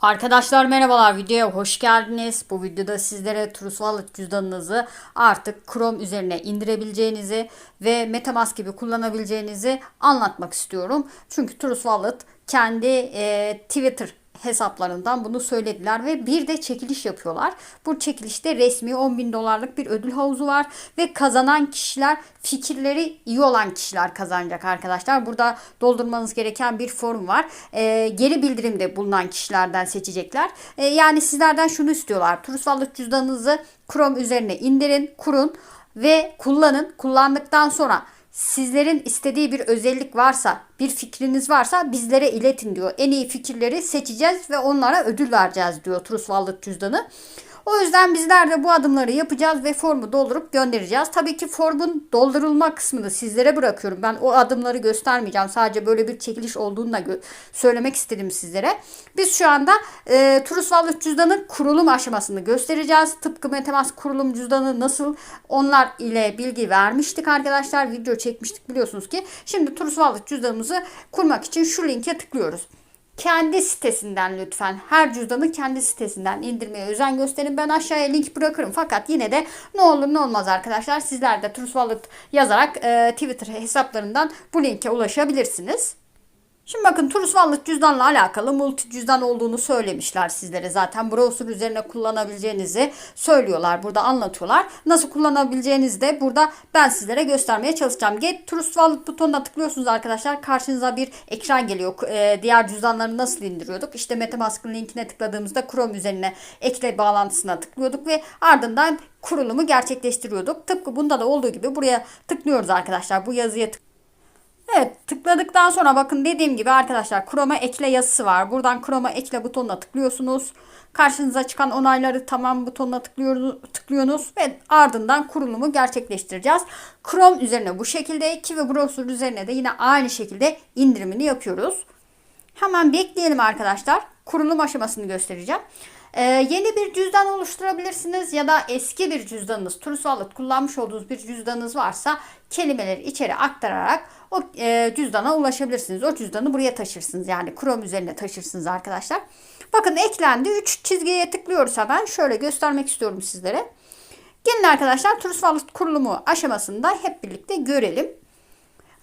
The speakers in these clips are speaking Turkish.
Arkadaşlar merhabalar videoya hoş geldiniz. Bu videoda sizlere Trust Wallet cüzdanınızı artık Chrome üzerine indirebileceğinizi ve Metamask gibi kullanabileceğinizi anlatmak istiyorum. Çünkü Trust Wallet kendi e, Twitter hesaplarından bunu söylediler ve bir de çekiliş yapıyorlar. Bu çekilişte resmi 10 bin dolarlık bir ödül havuzu var ve kazanan kişiler fikirleri iyi olan kişiler kazanacak arkadaşlar. Burada doldurmanız gereken bir form var. E, geri bildirimde bulunan kişilerden seçecekler. E, yani sizlerden şunu istiyorlar. Trust Wallet cüzdanınızı Chrome üzerine indirin, kurun ve kullanın. Kullandıktan sonra sizlerin istediği bir özellik varsa, bir fikriniz varsa bizlere iletin diyor. En iyi fikirleri seçeceğiz ve onlara ödül vereceğiz diyor Trust Wallet cüzdanı. O yüzden bizler de bu adımları yapacağız ve formu doldurup göndereceğiz. Tabii ki formun doldurulma kısmını sizlere bırakıyorum. Ben o adımları göstermeyeceğim. Sadece böyle bir çekiliş olduğunu da söylemek istedim sizlere. Biz şu anda e, Trust Wallet cüzdanın kurulum aşamasını göstereceğiz. Tıpkı Metamask kurulum cüzdanı nasıl onlar ile bilgi vermiştik arkadaşlar. Video çekmiştik biliyorsunuz ki. Şimdi Wallet cüzdanımızı kurmak için şu linke tıklıyoruz kendi sitesinden lütfen her cüzdanı kendi sitesinden indirmeye özen gösterin. Ben aşağıya link bırakırım. Fakat yine de ne olur ne olmaz arkadaşlar sizler de Trust Wallet yazarak e, Twitter hesaplarından bu linke ulaşabilirsiniz. Şimdi bakın Turus Wallet cüzdanla alakalı multi cüzdan olduğunu söylemişler sizlere zaten. Browser üzerine kullanabileceğinizi söylüyorlar. Burada anlatıyorlar. Nasıl kullanabileceğinizi de burada ben sizlere göstermeye çalışacağım. Get Turus Wallet butonuna tıklıyorsunuz arkadaşlar. Karşınıza bir ekran geliyor. Ee, diğer cüzdanları nasıl indiriyorduk? İşte Metamask'ın linkine tıkladığımızda Chrome üzerine ekle bağlantısına tıklıyorduk ve ardından kurulumu gerçekleştiriyorduk. Tıpkı bunda da olduğu gibi buraya tıklıyoruz arkadaşlar. Bu yazıya tıklıyoruz Evet tıkladıktan sonra bakın dediğim gibi arkadaşlar Chrome'a ekle yazısı var. Buradan Chrome'a ekle butonuna tıklıyorsunuz. Karşınıza çıkan onayları tamam butonuna tıklıyorsunuz ve ardından kurulumu gerçekleştireceğiz. Chrome üzerine bu şekilde ki ve browser üzerine de yine aynı şekilde indirimini yapıyoruz. Hemen bekleyelim arkadaşlar. Kurulum aşamasını göstereceğim. Ee, yeni bir cüzdan oluşturabilirsiniz ya da eski bir cüzdanınız, Wallet kullanmış olduğunuz bir cüzdanınız varsa kelimeleri içeri aktararak o e, cüzdana ulaşabilirsiniz. O cüzdanı buraya taşırsınız. Yani Chrome üzerine taşırsınız arkadaşlar. Bakın eklendi. 3 çizgiye tıklıyoruz hemen. Şöyle göstermek istiyorum sizlere. Gelin arkadaşlar Wallet kurulumu aşamasında hep birlikte görelim.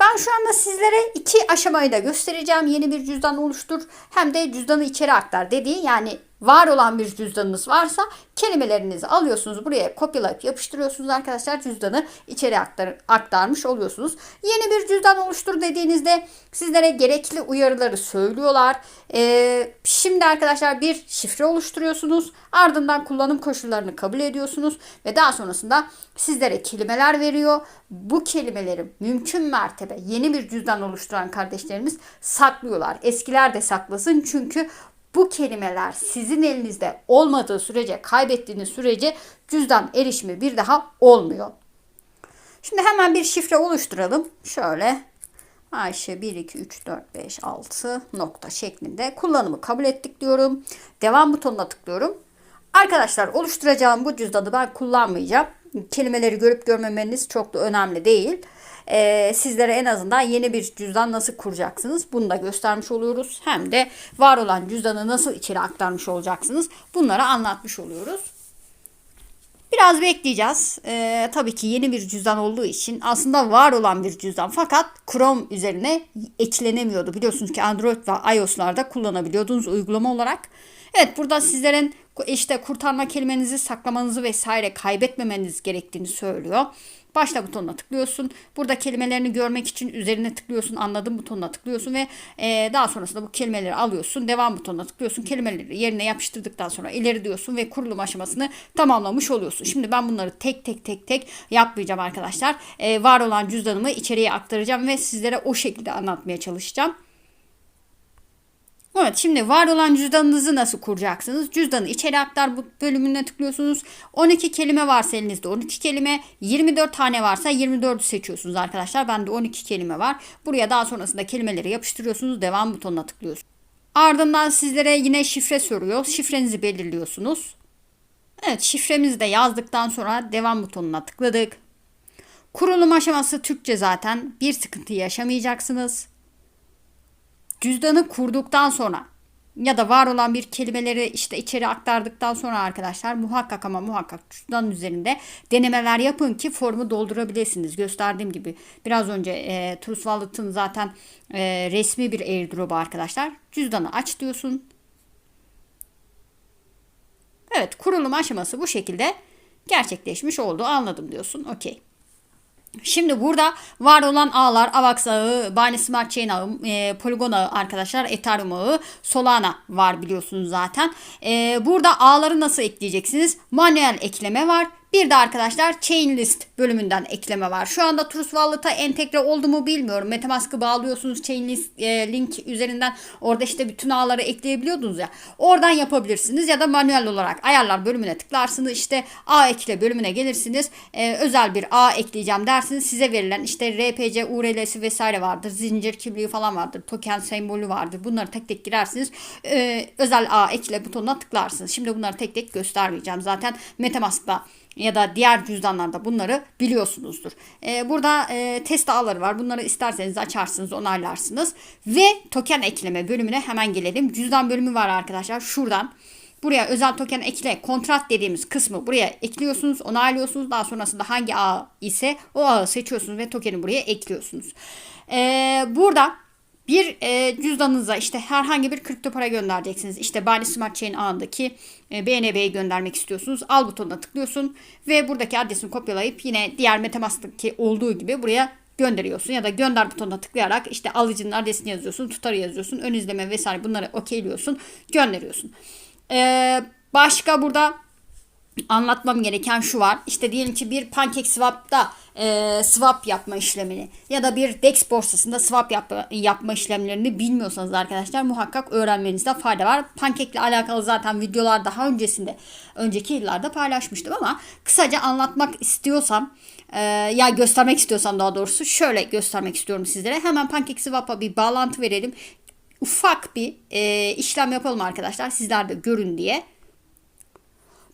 Ben şu anda sizlere iki aşamayı da göstereceğim. Yeni bir cüzdan oluştur hem de cüzdanı içeri aktar dediği yani var olan bir cüzdanınız varsa kelimelerinizi alıyorsunuz buraya kopyalayıp yapıştırıyorsunuz arkadaşlar cüzdanı içeri aktar, aktarmış oluyorsunuz. Yeni bir cüzdan oluştur dediğinizde sizlere gerekli uyarıları söylüyorlar. Ee, şimdi arkadaşlar bir şifre oluşturuyorsunuz ardından kullanım koşullarını kabul ediyorsunuz ve daha sonrasında sizlere kelimeler veriyor. Bu kelimeleri mümkün mertebe yeni bir cüzdan oluşturan kardeşlerimiz saklıyorlar. Eskiler de saklasın çünkü bu kelimeler sizin elinizde olmadığı sürece, kaybettiğiniz sürece cüzdan erişimi bir daha olmuyor. Şimdi hemen bir şifre oluşturalım. Şöyle Ayşe 1, 2, 3, 4, 5, 6 nokta şeklinde kullanımı kabul ettik diyorum. Devam butonuna tıklıyorum. Arkadaşlar oluşturacağım bu cüzdanı ben kullanmayacağım. Kelimeleri görüp görmemeniz çok da önemli değil e, sizlere en azından yeni bir cüzdan nasıl kuracaksınız bunu da göstermiş oluyoruz. Hem de var olan cüzdanı nasıl içeri aktarmış olacaksınız bunları anlatmış oluyoruz. Biraz bekleyeceğiz. Ee, tabii ki yeni bir cüzdan olduğu için aslında var olan bir cüzdan fakat Chrome üzerine eklenemiyordu. Biliyorsunuz ki Android ve iOS'larda kullanabiliyordunuz uygulama olarak. Evet burada sizlerin işte kurtarma kelimenizi saklamanızı vesaire kaybetmemeniz gerektiğini söylüyor. Başla butonuna tıklıyorsun. Burada kelimelerini görmek için üzerine tıklıyorsun. Anladım butonuna tıklıyorsun ve e, daha sonrasında bu kelimeleri alıyorsun. Devam butonuna tıklıyorsun. Kelimeleri yerine yapıştırdıktan sonra ileri diyorsun ve kurulum aşamasını tamamlamış oluyorsun. Şimdi ben bunları tek tek tek tek yapmayacağım arkadaşlar. E, var olan cüzdanımı içeriye aktaracağım ve sizlere o şekilde anlatmaya çalışacağım. Evet şimdi var olan cüzdanınızı nasıl kuracaksınız? Cüzdanı içeri aktar bölümüne tıklıyorsunuz. 12 kelime varsa elinizde 12 kelime, 24 tane varsa 24'ü seçiyorsunuz arkadaşlar. Bende 12 kelime var. Buraya daha sonrasında kelimeleri yapıştırıyorsunuz. Devam butonuna tıklıyorsunuz. Ardından sizlere yine şifre soruyor. Şifrenizi belirliyorsunuz. Evet şifremizi de yazdıktan sonra devam butonuna tıkladık. Kurulum aşaması Türkçe zaten. Bir sıkıntı yaşamayacaksınız. Cüzdanı kurduktan sonra ya da var olan bir kelimeleri işte içeri aktardıktan sonra arkadaşlar muhakkak ama muhakkak cüzdanın üzerinde denemeler yapın ki formu doldurabilirsiniz. Gösterdiğim gibi biraz önce e, Trust Wallet'ın zaten e, resmi bir airdrop'u arkadaşlar. Cüzdanı aç diyorsun. Evet kurulum aşaması bu şekilde gerçekleşmiş oldu anladım diyorsun. Okey. Şimdi burada var olan ağlar Avax ağı, Binance Smart Chain ağı, e, Polygon ağı arkadaşlar, Ethereum ağı, Solana var biliyorsunuz zaten. E, burada ağları nasıl ekleyeceksiniz? Manuel ekleme var. Bir de arkadaşlar chain list bölümünden ekleme var. Şu anda Trust Wallet'a entegre oldu mu bilmiyorum. Metamask'ı bağlıyorsunuz chain list e, link üzerinden. Orada işte bütün ağları ekleyebiliyordunuz ya. Oradan yapabilirsiniz ya da manuel olarak ayarlar bölümüne tıklarsınız. İşte ağ ekle bölümüne gelirsiniz. E, özel bir ağ ekleyeceğim dersiniz. Size verilen işte RPC URL'si vesaire vardır. Zincir kimliği falan vardır. Token sembolü vardır. Bunları tek tek girersiniz. E, özel ağ ekle butonuna tıklarsınız. Şimdi bunları tek tek göstermeyeceğim. Zaten Metamask'ta ya da diğer cüzdanlarda bunları biliyorsunuzdur. Ee, burada e, test ağları var. Bunları isterseniz açarsınız, onaylarsınız. Ve token ekleme bölümüne hemen gelelim. Cüzdan bölümü var arkadaşlar. Şuradan buraya özel token ekle, kontrat dediğimiz kısmı buraya ekliyorsunuz, onaylıyorsunuz. Daha sonrasında hangi ağ ise o ağı seçiyorsunuz ve tokeni buraya ekliyorsunuz. Ee, burada bir e, cüzdanınıza işte herhangi bir kripto para göndereceksiniz. İşte Binance Smart Chain ağındaki e, BNB'yi göndermek istiyorsunuz. Al butonuna tıklıyorsun ve buradaki adresini kopyalayıp yine diğer Metamask'taki olduğu gibi buraya gönderiyorsun ya da gönder butonuna tıklayarak işte alıcının adresini yazıyorsun, tutarı yazıyorsun, ön izleme vesaire bunları okeyliyorsun, gönderiyorsun. Ee, başka burada anlatmam gereken şu var. İşte diyelim ki bir PancakeSwap'ta e, swap yapma işlemini ya da bir DEX borsasında swap yapma, yapma işlemlerini bilmiyorsanız arkadaşlar muhakkak öğrenmenizde fayda var. Pancake ile alakalı zaten videolar daha öncesinde önceki yıllarda paylaşmıştım ama kısaca anlatmak istiyorsam e, ya göstermek istiyorsam daha doğrusu şöyle göstermek istiyorum sizlere. Hemen PancakeSwap'a bir bağlantı verelim. Ufak bir e, işlem yapalım arkadaşlar sizler de görün diye.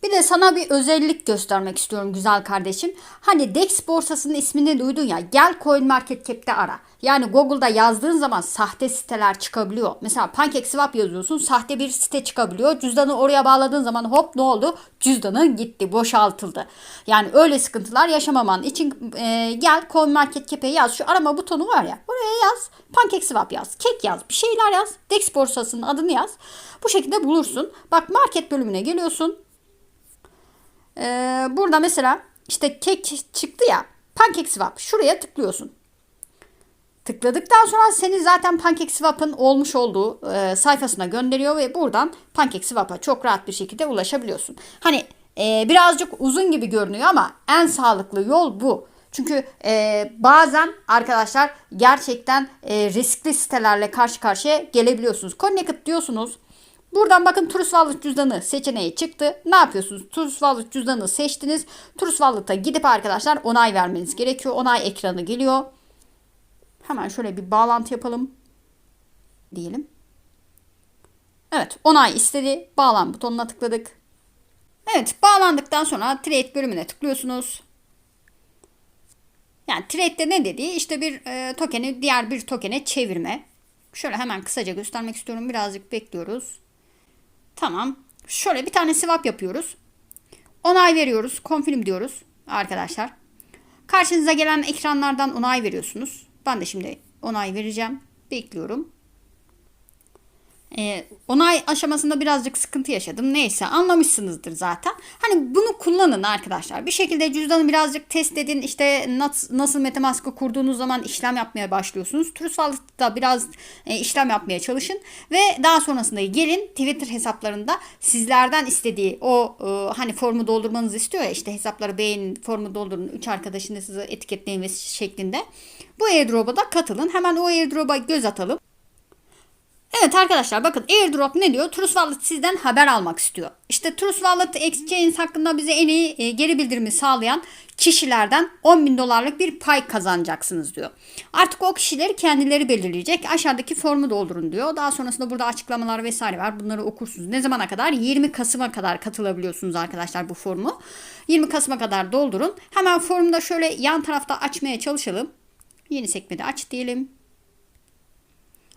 Bir de sana bir özellik göstermek istiyorum güzel kardeşim. Hani DEX borsasının ismini duydun ya gel CoinMarketCap'te ara. Yani Google'da yazdığın zaman sahte siteler çıkabiliyor. Mesela PancakeSwap yazıyorsun sahte bir site çıkabiliyor. Cüzdanı oraya bağladığın zaman hop ne oldu? Cüzdanın gitti boşaltıldı. Yani öyle sıkıntılar yaşamaman için e, gel CoinMarketCap'e yaz. Şu arama butonu var ya oraya yaz. PancakeSwap yaz. Kek yaz. Bir şeyler yaz. DEX borsasının adını yaz. Bu şekilde bulursun. Bak market bölümüne geliyorsun. Ee, burada mesela işte kek çıktı ya PancakeSwap şuraya tıklıyorsun. Tıkladıktan sonra seni zaten PancakeSwap'ın olmuş olduğu e, sayfasına gönderiyor ve buradan PancakeSwap'a çok rahat bir şekilde ulaşabiliyorsun. Hani e, birazcık uzun gibi görünüyor ama en sağlıklı yol bu. Çünkü e, bazen arkadaşlar gerçekten e, riskli sitelerle karşı karşıya gelebiliyorsunuz. Connected diyorsunuz. Buradan bakın Trust Wallet cüzdanı seçeneği çıktı. Ne yapıyorsunuz? Trust Wallet cüzdanı seçtiniz. Trust Wallet'a gidip arkadaşlar onay vermeniz gerekiyor. Onay ekranı geliyor. Hemen şöyle bir bağlantı yapalım. Diyelim. Evet onay istedi. Bağlan butonuna tıkladık. Evet bağlandıktan sonra trade bölümüne tıklıyorsunuz. Yani trade'de ne dediği işte bir e, tokeni diğer bir tokene çevirme. Şöyle hemen kısaca göstermek istiyorum. Birazcık bekliyoruz. Tamam. Şöyle bir tane swap yapıyoruz. Onay veriyoruz. Confirm diyoruz arkadaşlar. Karşınıza gelen ekranlardan onay veriyorsunuz. Ben de şimdi onay vereceğim. Bekliyorum. Ee, onay aşamasında birazcık sıkıntı yaşadım. Neyse anlamışsınızdır zaten. Hani bunu kullanın arkadaşlar. Bir şekilde cüzdanı birazcık test edin. İşte nasıl, nasıl Metamask'ı kurduğunuz zaman işlem yapmaya başlıyorsunuz. Trust Wallet'ta biraz e, işlem yapmaya çalışın. Ve daha sonrasında gelin Twitter hesaplarında sizlerden istediği o e, hani formu doldurmanızı istiyor ya işte hesapları beğenin, formu doldurun, 3 arkadaşınızı etiketleyin ve şeklinde. Bu airdrop'a da katılın. Hemen o airdrop'a göz atalım. Evet arkadaşlar bakın airdrop ne diyor? Trust Wallet sizden haber almak istiyor. İşte Trust Wallet Exchange hakkında bize en iyi e, geri bildirimi sağlayan kişilerden 10 bin dolarlık bir pay kazanacaksınız diyor. Artık o kişileri kendileri belirleyecek. Aşağıdaki formu doldurun diyor. Daha sonrasında burada açıklamalar vesaire var. Bunları okursunuz. Ne zamana kadar? 20 Kasım'a kadar katılabiliyorsunuz arkadaşlar bu formu. 20 Kasım'a kadar doldurun. Hemen formda şöyle yan tarafta açmaya çalışalım. Yeni sekmede aç diyelim.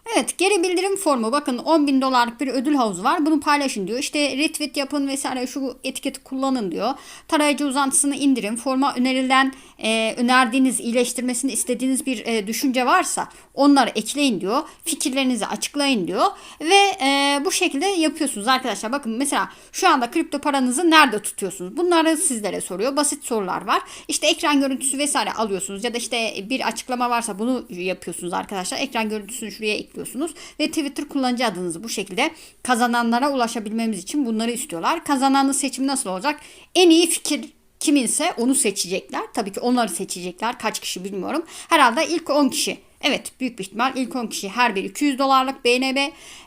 Evet geri bildirim formu bakın 10 bin dolarlık bir ödül havuzu var bunu paylaşın diyor. İşte retweet yapın vesaire şu etiketi kullanın diyor. Tarayıcı uzantısını indirin. Forma önerilen e, önerdiğiniz iyileştirmesini istediğiniz bir e, düşünce varsa onları ekleyin diyor. Fikirlerinizi açıklayın diyor. Ve e, bu şekilde yapıyorsunuz arkadaşlar. Bakın mesela şu anda kripto paranızı nerede tutuyorsunuz? Bunları sizlere soruyor. Basit sorular var. İşte ekran görüntüsü vesaire alıyorsunuz ya da işte bir açıklama varsa bunu yapıyorsunuz arkadaşlar. Ekran görüntüsünü şuraya ekliyorsunuz ve Twitter kullanıcı adınızı bu şekilde kazananlara ulaşabilmemiz için bunları istiyorlar. Kazananın seçimi nasıl olacak? En iyi fikir kiminse onu seçecekler. Tabii ki onları seçecekler. Kaç kişi bilmiyorum. Herhalde ilk 10 kişi. Evet büyük bir ihtimal ilk 10 kişi her biri 200 dolarlık BNB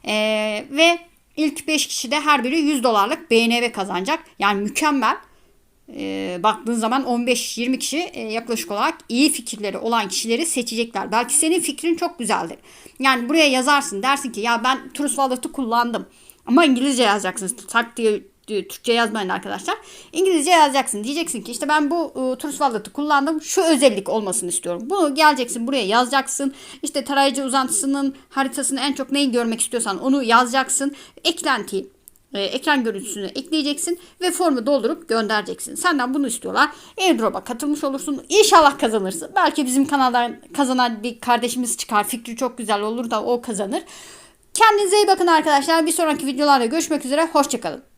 ee, ve ilk 5 kişi de her biri 100 dolarlık BNB kazanacak. Yani mükemmel. E, baktığın zaman 15-20 kişi e, yaklaşık olarak iyi fikirleri olan kişileri seçecekler. Belki senin fikrin çok güzeldir. Yani buraya yazarsın dersin ki ya ben Trust Wallet'ı kullandım. Ama İngilizce yazacaksın. Tak diye Türkçe yazmayın arkadaşlar. İngilizce yazacaksın. Diyeceksin ki işte ben bu e, Trust Wallet'ı kullandım. Şu özellik olmasını istiyorum. Bunu geleceksin buraya yazacaksın. İşte tarayıcı uzantısının haritasını en çok neyi görmek istiyorsan onu yazacaksın. Eklentiyi e, ekran görüntüsünü ekleyeceksin ve formu doldurup göndereceksin. Senden bunu istiyorlar. Airdrop'a katılmış olursun. İnşallah kazanırsın. Belki bizim kanaldan kazanan bir kardeşimiz çıkar. Fikri çok güzel olur da o kazanır. Kendinize iyi bakın arkadaşlar. Bir sonraki videolarda görüşmek üzere. Hoşçakalın.